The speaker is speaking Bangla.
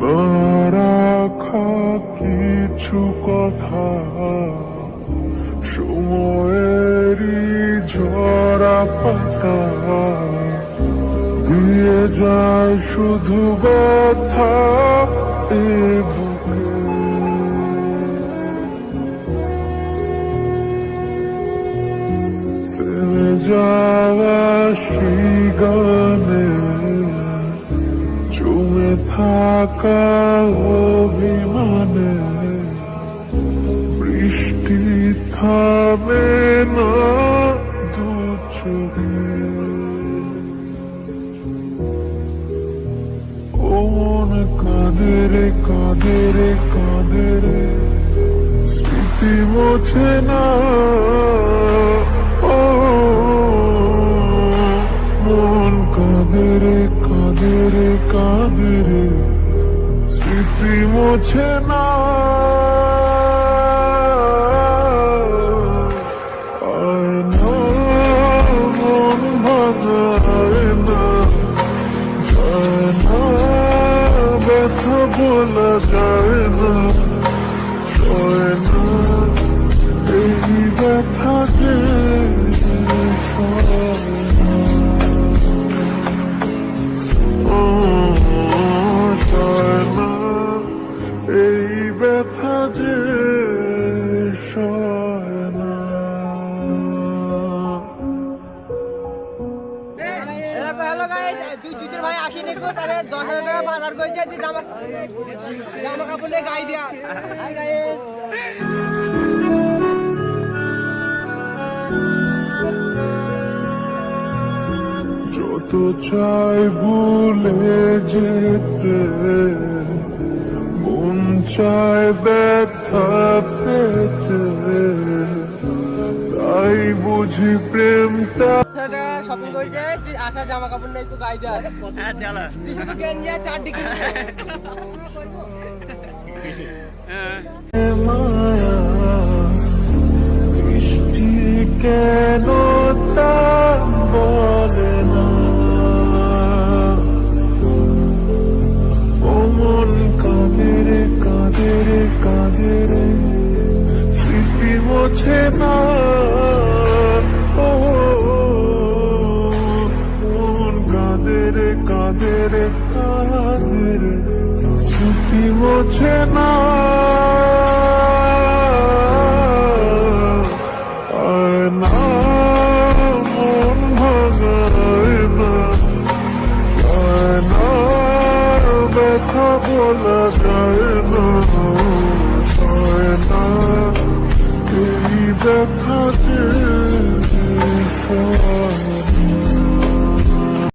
না রাখা কিছু কথা। সময়েরই ঝরা পাতা। দিয়ে যায় শুধু ব্যথা এ বুকে। থেমে যাওয়া সেই গানে থাকা অভিমানে বৃষ্টি থামে না দু চোখে। ও মন কাঁদে রে কাঁদে রে কাঁদে রে স্মৃতি মোছে না। স্মৃতি মোছে না। দিয়া যত চাই ভুলে যেতে মন চায় ব্যথা পেতে তাই বুঝি প্রেমটা করেছে আসা জামা কাপড় নিয়ে একটু গাই দিয়া হ্যাঁ চলো। তুই শুধু গেঞ্জি আর চার ডিগ্রি মায়া বৃষ্টি কেন বলে না ও মন কাঁদে রে কাঁদে রে কাঁদে রে স্মৃতি মোছে না কাদের কাদের স্মৃতি মোছে না? বলা যায় না। যায় না এই ব্যথাতে